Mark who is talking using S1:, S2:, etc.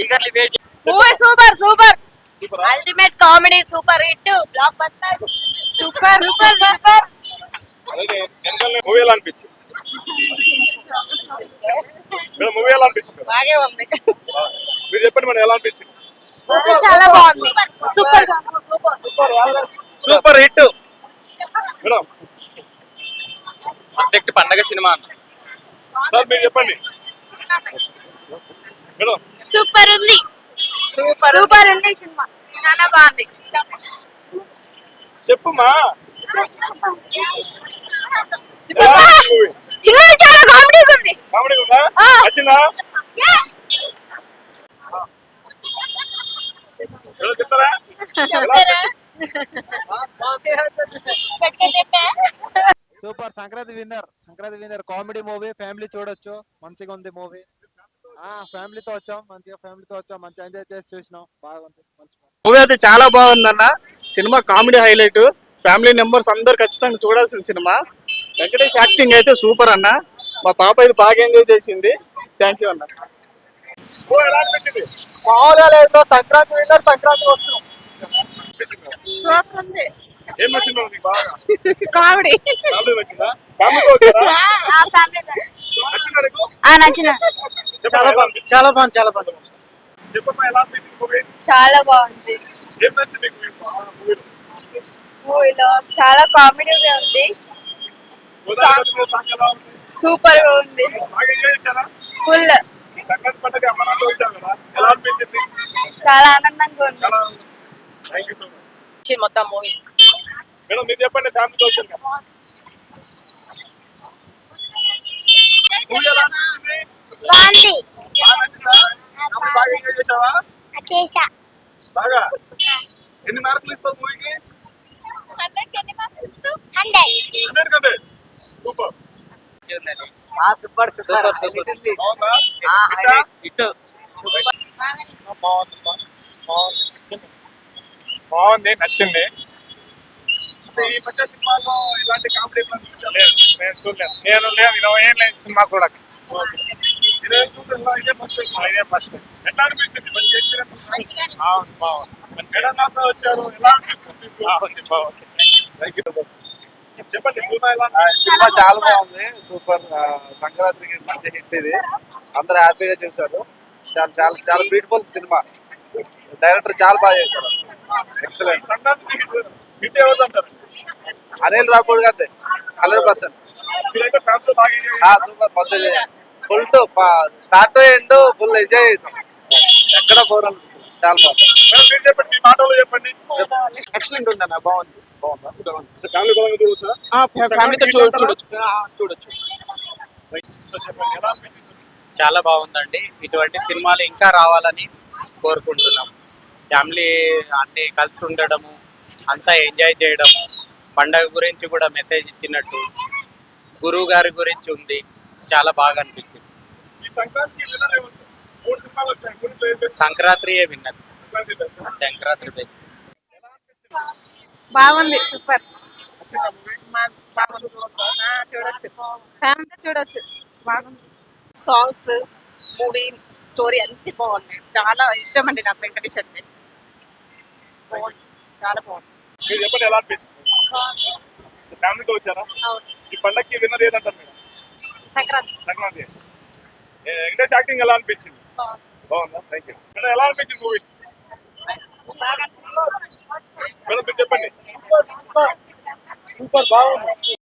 S1: Eagerly wait
S2: movie super super. Ultimate comedy super hit blockbuster super super. Super
S3: movie ఎలా అనిపించింది? Madam movie ఎలా అనిపించింది?
S2: బాగే ఉంది.
S3: మీరు చెప్పండి మేడం ఎలా అనిపించింది?
S2: చాలా బాగుంది. Super
S1: super hit.
S3: Madam.
S1: Perfect పండగ సినిమా.
S3: సార్ మీరు చెప్పండి. మేడం
S2: సూపర్ ఉంది. సూపర్ సూపర్ ఉంది సినిమా. చాలా బాగుంది.
S3: చెప్పుమా?
S2: సూపర్ సినిమా చాలా కామెడీగా ఉంది.
S3: ఉందా. నచ్చిందా?
S4: Sankranti winner. Sankranti winner. Comedy movie. Family చూడొచ్చు. మంచిగా ఉంది మూవీ. ఫ్యామిలీతో వచ్చాం మంచిగా ఫ్యామిలీతో వచ్చాం మంచిగా ఎంజాయ్ చేసి చూసినాం. బాగుంది.
S5: మూవీ అయితే చాలా బాగుందన్న. Cinema comedy highlight family members అందరు ఖచ్చితంగా చూడాల్సిన సినిమా వెంకటేష్ యాక్టింగ్ అయితే సూపర్ అన్న. మా పాప ఇది బాగా ఎంజాయ్ చేసింది. థ్యాంక్ యూ అన్న.
S4: మామూలుగా లేదు సంక్రాంతి విన్నర్ సంక్రాంతి వస్తున్నాం.
S2: సూపర్ ఉంది
S3: ఏం నచ్చింది మేడం మీకు బాగా?
S2: కామెడీ.
S3: కామెడీ నచ్చిందా? ఫ్యామిలీతో వచ్చారా?
S2: ఆ ఫ్యామిలీ
S3: నచ్చిందా నీకు?
S2: ఆ నచ్చిన
S4: చాలా బాగుంది చాలా బాగుంది
S2: చాలా బాగుంది.
S3: ఏం నచ్చింది మీకు మీకు బాగా మూవీలో
S2: చాలా కామెడీగా ఉంది.
S3: సూపర్గా ఉంది.
S2: ఫుల్ చాలా ఆనందంగా ఉంది.
S3: చాలా
S2: మొత్తం మూవీ.
S3: చెప్పండి ఫ్యామిలీతో
S2: బాగుంది.
S3: బాగా ఎంజాయ్ చేసావా
S2: చేసా.
S3: బాగా. ఎన్ని మార్కులు ఇస్తావు మూవీకి?
S2: హండ్రెడ్ ఎన్ని మార్క్స్ ఇస్తావు? హండ్రెడ్.
S3: హండ్రెడ్. కంటే సూపర్.
S4: Super
S1: super super.
S3: బాగుందా? బాగుంది? బాగుంది నచ్చింది బాగుంది. నచ్చింది. అంటే ఈ మధ్య సినిమాలో ఇలాంటి కామెడీ లేదు నేను చూడలేదు. నేను లేదు ఇరవై ఏం లేదు సినిమా చూడక. ఇదే చూడలేదు ఇదే ఫస్ట్ ఇదే ఫస్ట్ ఎట్లా అనిపించింది మంచి ఎక్స్పీరియన్స్ బాగుంది బాగుంది మంచి నాతో వచ్చారు ఎలా అనిపించింది బాగుంది బాగుంది థ్యాంక్ యూ చెప్పండి సినిమా
S6: చాలా బాగుంది. సూపర్. సంక్రాంతికి మంచి హిట్ ఇది. అందరూ హ్యాపీగా చూశారు. చాలా చాలా చాలా బ్యూటిఫుల్ సినిమా. డైరెక్టర్ చాలా బాగా చేశారు. ఎక్సలెంట్ అనిల్ రాపూడ్ గారి హండ్రెడ్ పర్సెంట్. సూపర్. మస్తు full to start end full enjoy చేసాం. ఎక్కడ బోర్ అనిపించింది చాలా బాగుంది.
S3: చెప్పండి మాటలో
S4: ఎక్సలెంట్ బాగుంది. బాగుందా?
S3: చూడొచ్చా?
S4: ఫ్యామిలీతో
S1: చాలా బాగుందండి. ఇటువంటి సినిమాలు ఇంకా రావాలని కోరుకుంటున్నాం. ఫ్యామిలీ అన్ని కలిసి ఉండడము అంతా ఎంజాయ్ చేయడము పండగ గురించి కూడా మెసేజ్ ఇచ్చినట్టు గురువు గారి గురించి ఉంది. చాలా బాగా అనిపించింది?
S3: మూడు మూడు?
S1: సంక్రాంతియే విన్నది
S3: సంక్రాంతి.
S1: సంక్రాంతి.
S2: బాగుంది సూపర్. చూడొచ్చు. ఫ్యామిలీ చూడొచ్చు. బాగుంది. సాంగ్స్ మూవీ స్టోరీ అన్ని బాగున్నాయి. చాలా ఇష్టం అండి నాకు వెంకటేష్ అంటే. బాగుంది. చాలా బాగుంది.
S3: ఎలా అనిపించింది? ఫ్యామిలీతో వచ్చారా? ఈ పండగకి విన్నర్ ఏదంటారు మీరు?
S2: సంక్రాంతి.
S3: సంక్రాంతి. వెంకటేష్ యాక్టింగ్ ఎలా అనిపించింది? బాగుందా? థ్యాంక్ యూ మేడం ఎలా అనిపించింది మూవీ
S2: బాగా
S3: మేడం మీరు చెప్పండి.
S4: సూపర్ బాగుంది.